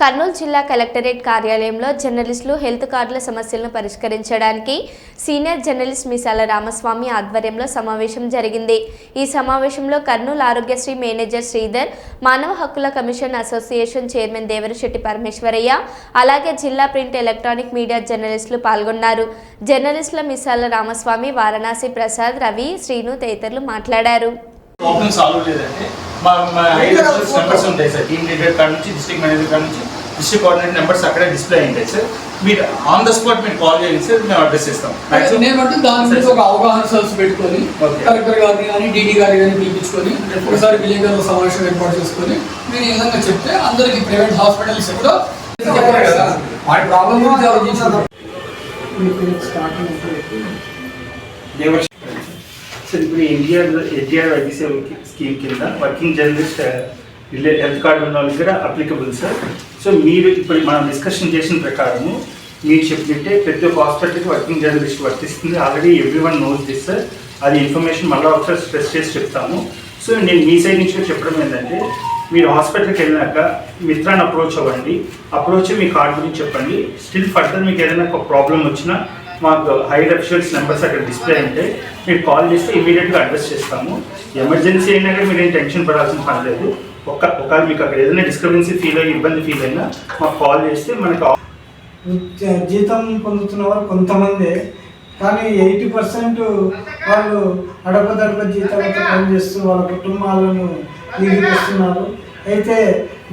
కర్నూలు జిల్లా కలెక్టరేట్ కార్యాలయంలో జర్నలిస్టులు హెల్త్ కార్డుల సమస్యలను పరిష్కరించడానికి సీనియర్ జర్నలిస్ట్ మిసాల రామస్వామి ఆధ్వర్యంలో సమావేశం జరిగింది. ఈ సమావేశంలో కర్నూలు ఆరోగ్యశ్రీ మేనేజర్ శ్రీధర్ మానవ హక్కుల commission association chairman Devarasetti Parameswaraiah అలాగే జిల్లా ప్రింట్ ఎలక్ట్రానిక్ మీడియా జర్నలిస్టులు పాల్గొన్నారు. జర్నలిస్టుల మిసాల రామస్వామి వారణాసి ప్రసాద్ రవి శ్రీను తదితరులు మాట్లాడారు. సాల్వ్ లేదంటే మా నెంబర్స్ ఉంటాయి సార్ టీమ్ లీడర్ కాడ నుంచి డిస్ట్రిక్ట్ మేనేజర్ కాడ నుంచి డిస్ట్రిక్ట్ కోఆర్డినేటర్ నెంబర్స్ అక్కడే డిస్ప్లే ఉంటాయి సార్. మీరు ఆన్ ద స్పాట్ మీరు కాల్ చేయండి సార్ మేము అడ్రస్ ఇస్తాం నేనంటే దాని మీద ఒక అవగాహన సదస్సు పెట్టుకొని. కలెక్టర్ గారిని కానీ డీడీ గారిని కానీ పిలిపించుకొని ఒకసారి విలేకరుల సమావేశం ఏర్పాటు చేసుకొని మీరు ఈ విధంగా చెప్తే అందరికి ప్రైవేట్ హాస్పిటల్స్ కూడా చెప్పారు కదా వాటి ప్రాబ్లం గురించి ఆలోచించారు దేవర్షి సార్ ఇప్పుడు ఎన్టీఆర్ ఎన్టీఆర్ వైద్యసేవ స్కీమ్ కింద వర్కింగ్ జర్నలిస్ట్ రిలే హెల్త్ కార్డు ఉన్న వాళ్ళకి కూడా అప్లికబుల్ సార్ సో మీరు ఇప్పుడు మనం డిస్కషన్ చేసిన ప్రకారము మీరు చెప్పినట్టే ప్రతి ఒక్క హాస్పిటల్కి వర్కింగ్ జర్నలిస్ట్ వర్తిస్తుంది. Already every one knows this sir అది ఇన్ఫర్మేషన్ మళ్ళీ ఒకసారి స్ట్రెస్ చేసి చెప్తాము. సో నేను మీ సైడ్ నుంచి కూడా చెప్పడం ఏంటంటే మీరు హాస్పిటల్కి వెళ్ళినాక మిత్రాన్ని అప్రోచ్ అవ్వండి. అప్రోచ్ మీ కార్డు గురించి చెప్పండి. స్టిల్ ఫర్దర్ మీకు ఏదైనా ఒక ప్రాబ్లం వచ్చినా మాకు హైర్ అఫిషియల్స్ నెంబర్స్ అక్కడ డిస్ప్లే ఉంటే మీరు కాల్ చేస్తే ఇమీడియట్గా అడ్రస్ చేస్తాము. ఎమర్జెన్సీ అయినా మీరు ఏం టెన్షన్ పడాల్సిన పని లేదు. ఒక్క ఒకవేళ మీకు అక్కడ ఏదైనా డిస్టర్బెన్సీ ఫీల్ అయ్యి ఇబ్బంది ఫీల్ అయినా మాకు కాల్ చేస్తే మనకు జీతం పొందుతున్న వారు కొంతమంది కానీ ఎయిటీ పర్సెంట్ వాళ్ళు అడపదడప జీతాలతో పనిచేస్తూ వాళ్ళ కుటుంబాలను వస్తున్నారు అయితే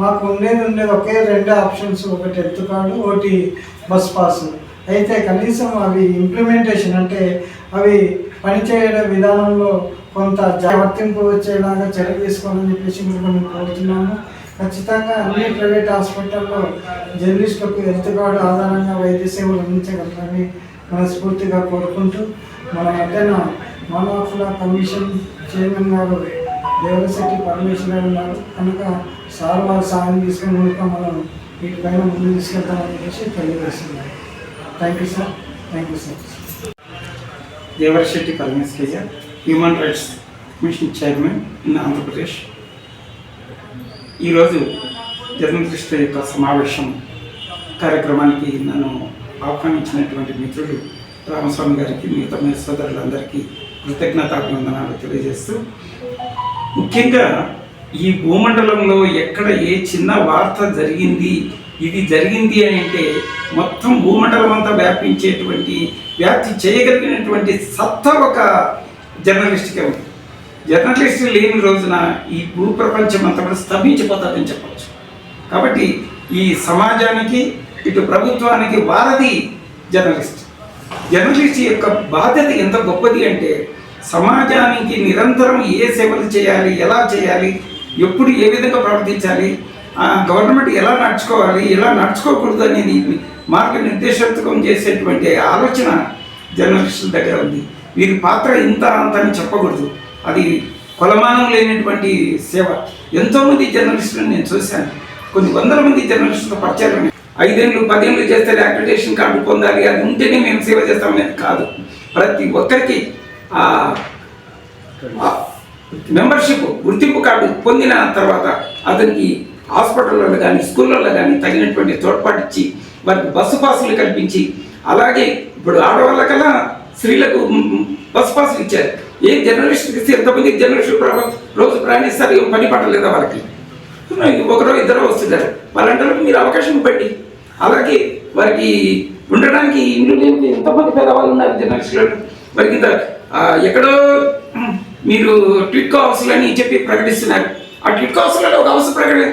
మాకు ఉండేది ఉండేది ఒకే రెండు ఆప్షన్స్ ఒకటి హెల్త్ కార్డు ఒకటి బస్ పాస్. అయితే కనీసం అవి ఇంప్లిమెంటేషన్ అంటే అవి పనిచేయడం విధానంలో కొంత వర్తింపు వచ్చేలాగా చర్య తీసుకోవాలని చెప్పేసి మేము కోరుతున్నాము. ఖచ్చితంగా అన్ని ప్రైవేట్ హాస్పిటల్లో జర్నలిస్టులకు హెల్త్ కార్డు ఆధారంగా వైద్య సేవలు అందించగలరని మనస్ఫూర్తిగా కోరుకుంటూ మన మధ్యన మానవ కమిషన్ చైర్మన్ గారు దేవరశెట్టి పరమేశ్వర ఉన్నారు కనుక సార్ వారి సాయం తీసుకుని కనుక మనం వీటిపైన ముందు తీసుకెళ్తామని చెప్పేసి తెలియజేస్తున్నాం thank you sir thank you sir Devarasetti Parameswaraiah human rights commission chairman in Andhra Pradesh ఈరోజు జర్నలిస్టుల యొక్క సమావేశం కార్యక్రమానికి నన్ను ఆహ్వానించినటువంటి మిత్రుడు రామస్వామి గారికి మిగతా మీ సోదరులందరికీ కృతజ్ఞతాభివందనాలు తెలియజేస్తూ ముఖ్యంగా ఈ భూమండలంలో ఎక్కడ ఏ చిన్న వార్త జరిగింది ఇది జరిగింది అని అంటే మొత్తం భూమండలం అంతా వ్యాపించేటువంటి వ్యాప్తి చేయగలిగినటువంటి సత్తా ఒక జర్నలిస్ట్కే ఉంది. జర్నలిస్ట్ లేని రోజున ఈ భూ ప్రపంచం అంతా కూడా స్తంభించిపోతుందని చెప్పవచ్చు కాబట్టి ఈ సమాజానికి ఇటు ప్రభుత్వానికి వారధి జర్నలిస్ట్. జర్నలిస్ట్ యొక్క బాధ్యత ఎంత గొప్పది అంటే సమాజానికి నిరంతరం ఏ సేవలు చేయాలి ఎలా చేయాలి ఎప్పుడు ఏ విధంగా ప్రవర్తించాలి ఆ, గవర్నమెంట్ ఎలా నడుచుకోవాలి ఎలా నడుచుకోకూడదు అనేది మార్గనిర్దేశకం చేసేటువంటి ఆలోచన జర్నలిస్టుల దగ్గర ఉంది. వీరి పాత్ర ఇంత అంత అని చెప్పకూడదు. అది కొలమానం లేనటువంటి సేవ. ఎంతోమంది జర్నలిస్టులను నేను చూశాను. కొన్ని వందల మంది జర్నలిస్టులతో పరిచయం ఐదేళ్ళు పదేళ్ళు చేస్తే అక్రిడేషన్ కార్డు పొందాలి అది ఉంటేనే మేము సేవ చేస్తామనేది కాదు. ప్రతి ఒక్కరికి మెంబర్షిప్ గుర్తింపు కార్డు పొందిన తర్వాత అతనికి హాస్పిటల్లో కానీ స్కూళ్ళల్లో కానీ తగినటువంటి తోడ్పాటిచ్చి వారికి బస్సు పాసులు కల్పించి అలాగే ఇప్పుడు ఆడవాళ్ళకల్లా స్త్రీలకు బస్సు పాసులు ఇచ్చారు. ఏ జర్నలిస్ట్కి ఇస్తే ఎంతమంది జర్నలిస్టులు రోజు ప్రయాణిస్తారు ఏం పని పట్టలేదా వాళ్ళకి? ఒకరో ఇద్దరు వస్తున్నారు. వాళ్ళంటే మీరు అవకాశం ఇవ్వండి. అలాగే వారికి ఉండడానికి ఇల్లు లేని ఎంతమంది పేదవాళ్ళు ఉన్నారు జర్నలిస్టులు వారికి ఇంత ఎక్కడో మీరు ట్విట్ హౌస్లు అని చెప్పి ప్రకటిస్తున్నారు. ఆ ట్విట్ హౌస్లలో ఒక హౌస్ ప్రకటన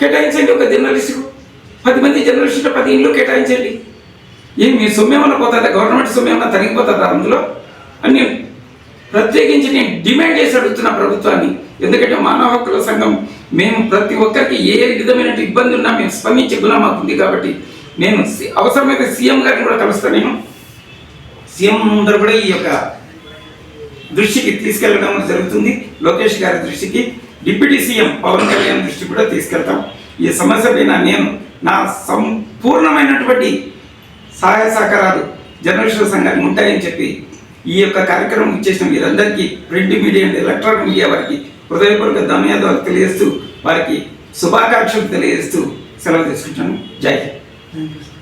కేటాయించండి ఒక జర్నలిస్టుకు. పది మంది జర్నలిస్టులు పది ఇళ్ళు కేటాయించండి. ఏం మీ సొమ్మేమన్నా పోతుందా? గవర్నమెంట్ సొమ్మేమన్నా తరిగిపోతుందా అందులో? అని ప్రత్యేకించి నేను డిమాండ్ చేసి అడుగుతున్నా ప్రభుత్వాన్ని. ఎందుకంటే మానవ హక్కుల సంఘం మేము ప్రతి ఒక్కరికి ఏ విధమైన ఇబ్బంది ఉన్నా మేము స్పందించే గుణం మాకు ఉంది కాబట్టి నేను సి- అవసరమైతే సీఎం గారిని కూడా కలుస్తాను నేను. సీఎం ముందర కూడా ఈ యొక్క దృష్టికి తీసుకెళ్ళడం జరుగుతుంది. లోకేష్ గారి దృష్టికి డిప్యూటీ సీఎం పవన్ కళ్యాణ్ దృష్టి కూడా తీసుకెళ్తాం. ఈ సమస్య పైన నేను నా సంపూర్ణమైనటువంటి సహాయ సహకారాలు జర్నలిస్టుల సంఘానికి ఉంటాయని చెప్పి ఈ యొక్క కార్యక్రమం ఇచ్చేసిన మీరందరికీ print media and electronic media వారికి హృదయపూర్వక ధన్యవాదాలు తెలియజేస్తూ వారికి శుభాకాంక్షలు తెలియజేస్తూ సెలవు తీసుకుంటాను జై హింద్. Thank you